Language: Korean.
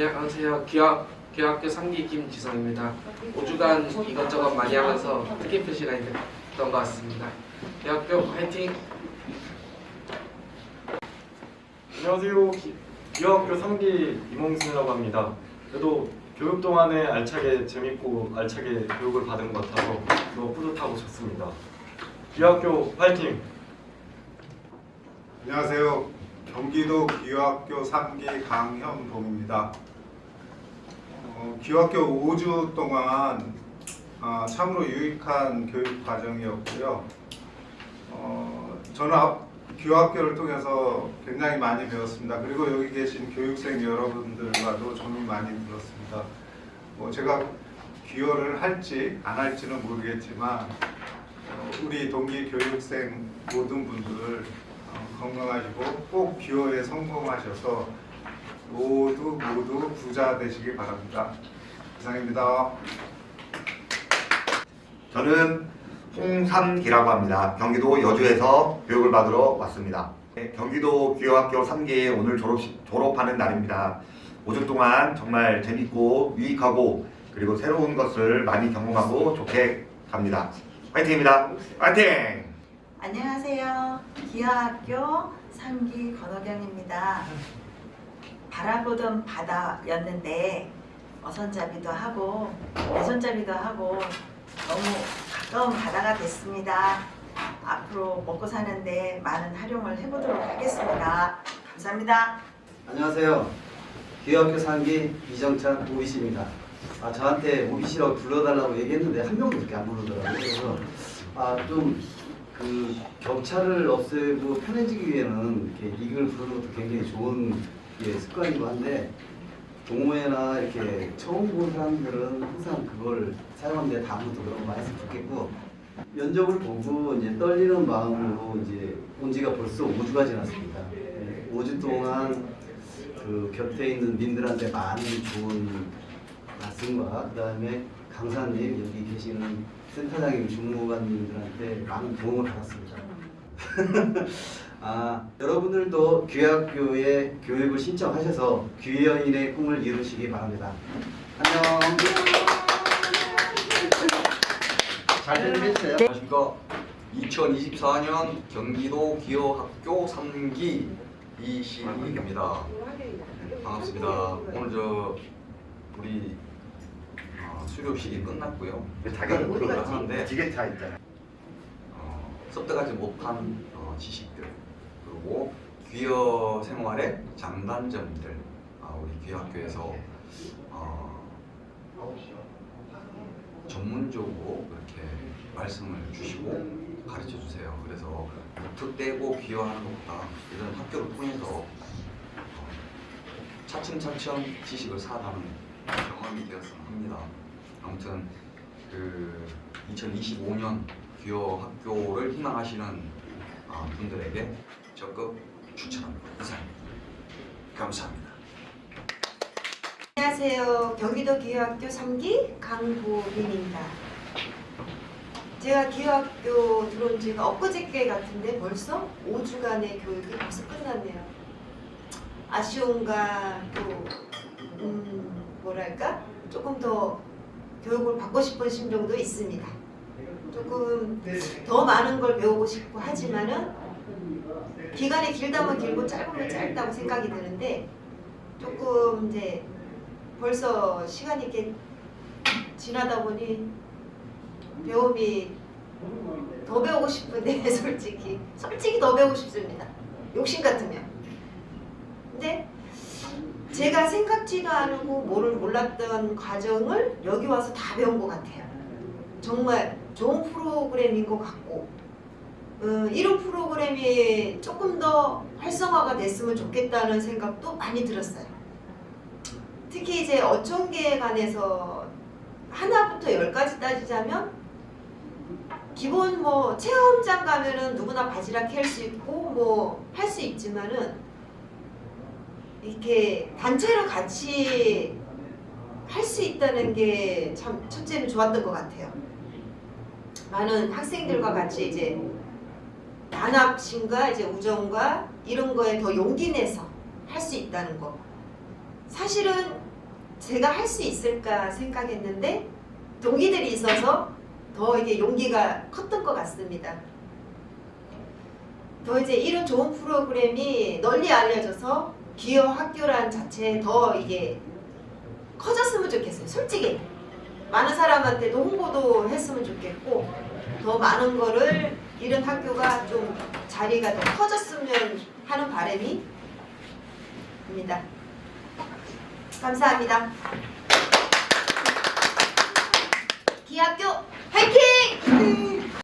안녕하세요. 기업 기업학교 3기 김지성입니다. 5주간 이것저것 많이 하면서 뜻깊은 시간이 됐던 것 같습니다. 기업학교 화이팅! 안녕하세요. 기, 기업학교 3기 이몽순이라고 합니다. 그래도 교육 동안에 알차게 재밌고 알차게 교육을 받은 것 같아서 너무 뿌듯하고 좋습니다. 기업학교 화이팅! 안녕하세요. 경기도 기후학교 3기 강현봉입니다. 어, 기후학교 5주 동안 아, 참으로 유익한 교육 과정이었고요. 어, 저는 앞 기후학교를 통해서 굉장히 많이 배웠습니다. 그리고 여기 계신 교육생 여러분들과도 정이 많이 들었습니다. 뭐 제가 기여를 할지 안 할지는 모르겠지만 어, 우리 동기 교육생 모든 분들 어, 건강하시고 꼭 기호에 성공하셔서 모두 모두 부자 되시길 바랍니다. 이상입니다. 저는 홍삼기라고 합니다. 경기도 여주에서 교육을 받으러 왔습니다. 네, 경기도 기업학교 3기에 오늘 졸업, 졸업하는 날입니다. 5주 동안 정말 재밌고 유익하고 그리고 새로운 것을 많이 경험하고 좋게 갑니다. 화이팅입니다. 화이팅! 안녕하세요. 기아학교 3기 건호경입니다. 바라보던 바다였는데 어선잡이도 하고 내손잡이도 하고 너무 가까운 바다가 됐습니다. 앞으로 먹고 사는데 많은 활용을 해보도록 하겠습니다. 감사합니다. 안녕하세요. 기업학교 3기 이정찬 오비씨입니다. 아, 저한테 오비씨라고 불러달라고 얘기했는데 한 명도 그렇게 안 부르더라고요. 그래서 아, 좀 그 격차를 없애고 편해지기 위해는 이렇게 닉을 부르는 것도 굉장히 좋은 예, 습관이고 한데 동호회나 이렇게 처음 본 사람들은 항상 그걸 사용하는데 다음부터 그런 거 많이 좋겠고 면접을 보고 이제 떨리는 마음으로 이제 온 지가 벌써 5주가 지났습니다. 예, 5주 동안 그 곁에 있는 민들한테 많은 좋은 말씀과 그 다음에 강사님 여기 계시는 센터장님 주무관님들한테 많은 도움을 받았습니다. 아 여러분들도 귀학교에 교육을 신청하셔서 귀여인의 꿈을 이루시기 바랍니다. 안녕. 잘? 안녕하십니까. 2024년 경기도 기여학교 3기 이신익입니다. 네, 반갑습니다. 오늘 저 우리 어, 수료식이 끝났고요. 자격을 교육을 하는데 기계 차 있잖아요. 어, 섭득하지 못한 어, 지식들 그리고 귀여 생활의 장단점들 아, 우리 귀여학교에서 어, 전문적으로 이렇게 말씀을 주시고 가르쳐 주세요. 그래서 루트 떼고 귀여하는 것보다 이런 학교를 통해서 어, 차츰차츰 지식을 쌓아가는 경험이 되었으면 합니다. 아무튼 그 2025년 귀여 학교를 희망하시는 아, 분들에게 적극 추천합니다. 이상입니다. 감사합니다. 안녕하세요. 경기도 기후학교 3기 강보빈입니다. 제가 기후학교 들어온 지가 엊그저께 같은데 벌써 5주간의 교육이 벌써 끝났네요. 아쉬움과 또 음, 뭐랄까 조금 더 교육을 받고 싶은 심정도 있습니다. 조금 더 많은 걸 배우고 싶고 하지만은 기간이 길다면 길고 짧으면 짧다고 생각이 드는데 조금 이제 벌써 시간이 이렇게 지나다 보니 배움이 더 배우고 싶은데 솔직히 솔직히 더 배우고 싶습니다. 욕심 같으면. 근데 제가 생각지도 않고 뭐를 몰랐던 과정을 여기 와서 다 배운 것 같아요. 정말 좋은 프로그램인 것 같고 어, 이런 프로그램이 조금 더 활성화가 됐으면 좋겠다는 생각도 많이 들었어요. 특히 이제 어촌계에 관해서 하나부터 열까지 따지자면 기본 뭐 체험장 가면은 누구나 바지락 캘 수 있고 뭐 할 수 있지만은 이렇게 단체로 같이 할 수 있다는 게 참 첫째는 좋았던 것 같아요. 많은 학생들과 같이 이제 단합심과 이제 우정과 이런 거에 더 용기 내서 할 수 있다는 거. 사실은 제가 할 수 있을까 생각했는데 동기들이 있어서 더 이게 용기가 컸던 것 같습니다. 더 이제 이런 좋은 프로그램이 널리 알려져서 기여 학교란 자체에 더 이게 커졌으면 좋겠어요. 솔직히 많은 사람한테도 홍보도 했으면 좋겠고 더 많은 거를 이런 학교가 좀 자리가 더 커졌으면 하는 바람이 입니다. 감사합니다. 기학교 화이팅!